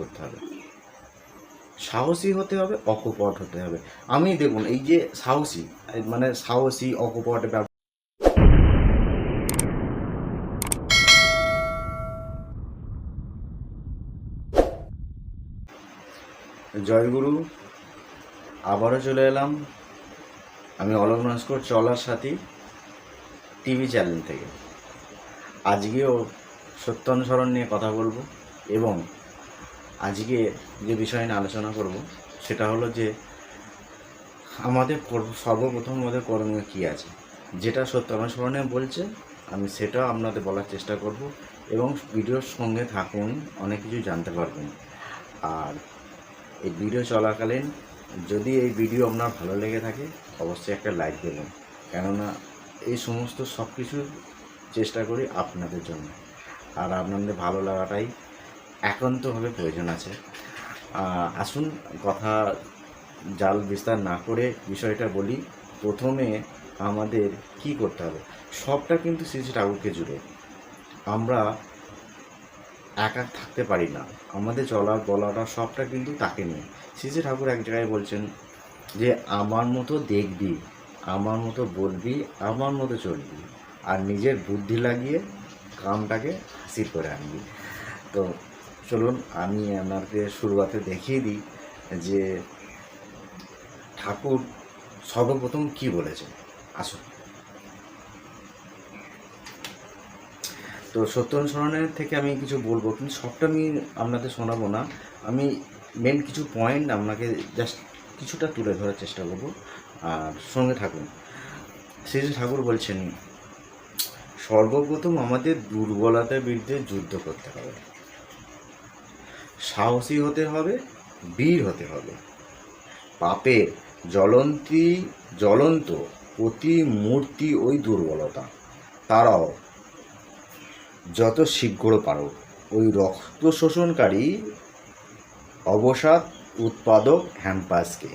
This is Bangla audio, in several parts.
করতে হবে। সাহসী হতে হবে, অকপট হতে হবে। আমি দেখুন, এই যে সাহসী মানে সাহসী, অকপট জয়গুরু, আবারও চলে এলাম। আমি অলোক নস্কর, চলার সাথী, টিভি চ্যানেল থেকে। আজকেও সত্য অনুসরণ নিয়ে কথা বলব এবং আজকে যে বিষয় নিয়ে আলোচনা করব, সেটা হলো যে আমাদের সর্বপ্রথম আমাদের করণীয় কী আছে? যেটা সত্য অনুসরণে বলছে, আমি সেটা আপনাদের বলার চেষ্টা করব এবং ভিডিওর সঙ্গে থাকুন, অনেক কিছু জানতে পারবেন। আর এই ভিডিও চলাকালীন যদি এই ভিডিও আপনার ভালো লেগে থাকে, অবশ্যই একটা লাইক দেবেন। কেননা এই সমস্ত সব কিছু চেষ্টা করি আপনাদের জন্য। আর আপনাদের ভালো লাগাটাই একান্তভাবে প্রয়োজন আছে। আসুন কথা, জাল বিস্তার না করে বিষয়টা বলি। প্রথমে আমাদের কি করতে হবে? সবটা কিন্তু শ্রী ঠাকুরকে জুড়ে। আমরা একা থাকতে পারি না। আমাদের চলা বলাটা, সবটা কিন্তু তাকে নিয়ে। শ্রী ঠাকুর এক জায়গায় বলছেন যে, আমার মতো দেখবি, আমার মতো বলবি, আমার মতো চলবি। আর নিজের বুদ্ধি লাগিয়ে কামটাকে হাসিল করে আনবি। তো চলুন, আমি আপনাকে শুরুয়াতে দেখিয়ে দিই যে ঠাকুর সর্বপ্রথম কি বলেছেন। আসুন। তো সত্য স্মরণের থেকে আমি কিছু বলব, কিন্তু সবটা আমি আপনাদের শোনাবো না। আমি মেন কিছু পয়েন্ট আপনাকে জাস্ট কিছুটা তুলে ধরার চেষ্টা করব। আর সঙ্গে থাকুন। শ্রী ঠাকুর বলছেন, সর্বপ্রথম আমাদের দুর্বলতার বিরুদ্ধে যুদ্ধ করতে হবে। সাহসী হতে হবে, বীর হতে হবে। পাপের জ্বলন্তি, জ্বলন্ত প্রতি মূর্তি ওই দুর্বলতা। তারাও যত শীঘ্র পারো, ওই রক্ত শোষণকারী অবসাদ উৎপাদক হ্যাম্পাসকে।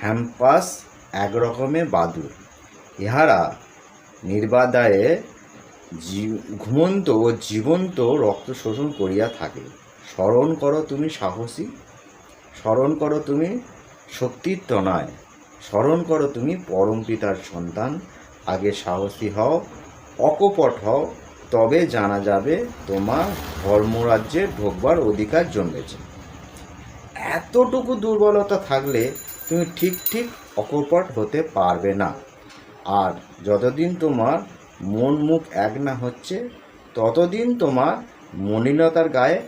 হ্যাম্পাস এক রকমের বাদুর। ইহারা নির্বাদায়ে ঘুমন্ত ও জীবন্ত রক্ত শোষণ করিয়া থাকে। স্মরণ করো তুমি সাহসী, স্মরণ করো তুমি শক্তির তনায়, স্মরণ করো তুমি পরম পিতার সন্তান। আগে সাহসী হও, অকপট হও, তবে জানা যাবে তোমার ধর্মরাজ্যে ঢোকবার অধিকার জন্মেছে। এতটুকু দুর্বলতা থাকলে তুমি ঠিক ঠিক অকপট হতে পারবে না। আর যতদিন তোমার মন মুখ এক না হচ্ছে, ততদিন তোমার মলিনতার গায়ে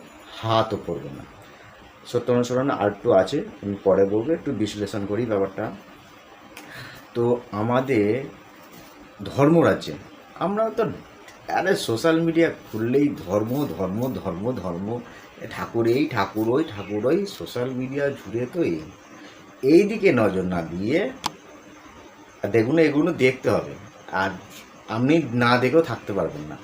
হাতও পড়বে না। সত্য অনুসরণ আর একটু আছে, আমি পরে বলব, একটু বিশ্লেষণ করি ব্যাপারটা। তো আমাদের ধর্মরাজ্যে, আমরা তো আরে সোশ্যাল মিডিয়া খুললেই ধর্ম ধর্ম ধর্ম ধর্ম ঠাকুর এই ঠাকুর ওই ঠাকুর ওই সোশ্যাল মিডিয়া জুড়ে তো এই। এই দিকে নজর না দিয়ে, দেখুন, এগুলো দেখতে হবে। আর আপনি না দেখেও থাকতে পারবেন না।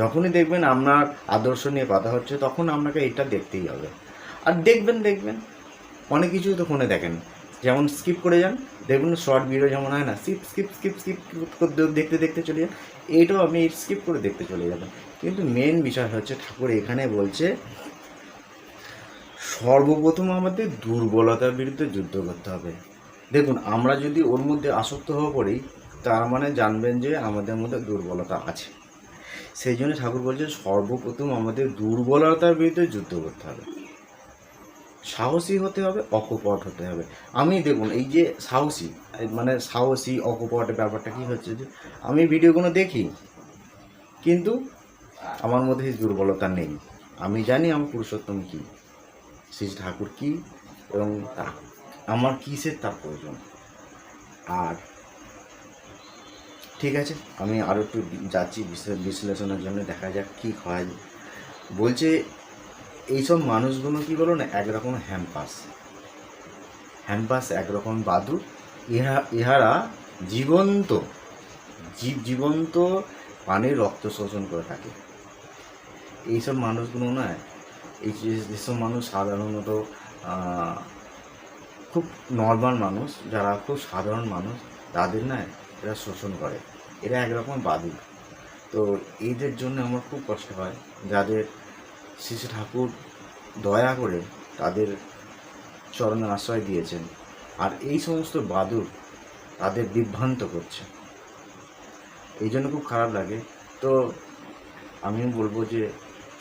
যখনই দেখবেন আপনার আদর্শ নিয়ে কথা হচ্ছে, তখন আপনাকে এটা দেখতেই হবে। আর দেখবেন দেখবেন। অনেক কিছুই তো ফোনে দেখেন। যেমন স্কিপ করে যান, দেখুন শর্ট ভিডিও যেমন হয় না স্কিপ স্কিপ স্কিপ স্কিপ দেখতে দেখতে চলে যান। এইটাও আপনি স্কিপ করে দেখতে চলে যাবেন। কিন্তু মেন বিষয় হচ্ছে, ঠাকুর এখানে বলছে, সর্বপ্রথম আমাদের দুর্বলতার বিরুদ্ধে যুদ্ধ করতে হবে। দেখুন, আমরা যদি ওর মধ্যে আসক্ত হয়ে পড়ি, তার মানে জানবেন যে আমাদের মধ্যে দুর্বলতা আছে। সেই জন্য ঠাকুর বলছে সর্বপ্রথম আমাদের দুর্বলতার বিরুদ্ধে যুদ্ধ করতে হবে। সাহসী হতে হবে, অকপট হতে হবে। আমি দেখুন, এই যে সাহসী মানে সাহসী, অকপট ব্যাপারটা কী হচ্ছে যে, আমি ভিডিওগুলো দেখি, কিন্তু আমার মধ্যে এই দুর্বলতা নেই। আমি জানি আমার পুরুষোত্তম কী, শ্রী ঠাকুর কী, এবং আমার কিসের তার প্রয়োজন? আর ঠিক আছে, আমি আরও একটু যাচ্ছি বিশ্লেষণের জন্য, দেখা যাক কী হয়। বলছে, এইসব মানুষগুলো কী বলো না, একরকম হ্যাম্পাস। হ্যাম্পাস একরকম বাদুর ইহা ইহারা জীবন্ত, জীব জীবন্ত পানির রক্ত শোষণ করে থাকে। এইসব মানুষগুলো না, এই যেসব মানুষ সাধারণত খুব নর্মাল মানুষ, যারা খুব সাধারণ মানুষ, তাদের না এরা শোষণ করে। এরা একরকম বাদুর তো এদের জন্য আমার খুব কষ্ট হয়। যাদের শিশু ঠাকুর দয়া করে তাদের চরণে আশ্রয় দিয়েছেন আর এই সমস্ত বাদুর তাদের বিভ্রান্ত করছে। এই জন্য খুব খারাপ লাগে। তো আমি বলব যে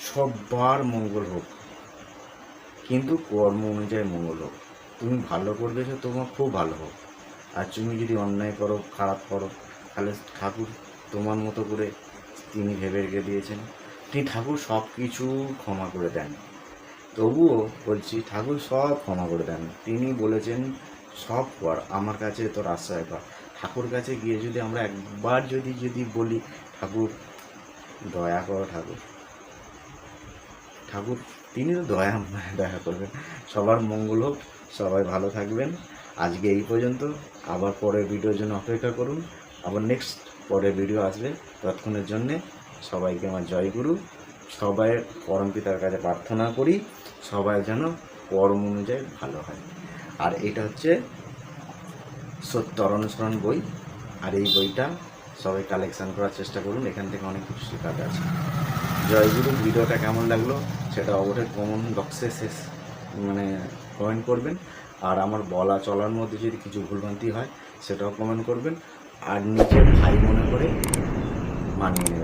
সবার মঙ্গল হোক, কিন্তু কর্ম অনুযায়ী মঙ্গল হোক। তুমি ভালো করতেছো তোমার খুব ভালো হোক। আর তুমি যদি অন্যায় করো, খারাপ করো তাহলে ঠাকুর তোমার মতো করে তিনি ভেবে রেখে দিয়েছেন। তিনি ঠাকুর সব কিছু ক্ষমা করে দেন। তবুও বলছি, ঠাকুর সব ক্ষমা করে দেন। তিনি বলেছেন, সব কর, আমার কাছে তোর আশ্রয় কর। ঠাকুর কাছে গিয়ে যদি আমরা একবার যদি যদি বলি, ঠাকুর দয়া করো ঠাকুর। ঠাকুর, তিনি তো দয়া দয়া করবেন। সবার মঙ্গল হোক, সবাই ভালো থাকবেন। আজকে এই পর্যন্ত। আবার পরের ভিডিওর জন্য অপেক্ষা করুন। আবার নেক্সট পরের ভিডিও আসবে। তৎক্ষণের জন্যে সবাইকে আমার জয় গুরু। সবাই পরম পিতার কাছে প্রার্থনা করি, সবাই যেন কর্ম অনুযায়ী ভালো হয়। আর এটা হচ্ছে সত্য অনুসরণ বই। আর এই বইটা সবাই কালেকশান করার চেষ্টা করুন, এখান থেকে অনেক কিছু শেখাতে আছে। জয়গুরু ভিডিওটা কেমন লাগল সেটা অবশ্যই কমেন্ট বক্সে শেষ মানে কমেন্ট করবেন। আর আমার বলা চলার মধ্যে যদি কিছু ভুলভ্রান্তি হয়, সেটাও কমেন্ট করবেন। আর নিজের ভাই মনে করে মানিয়ে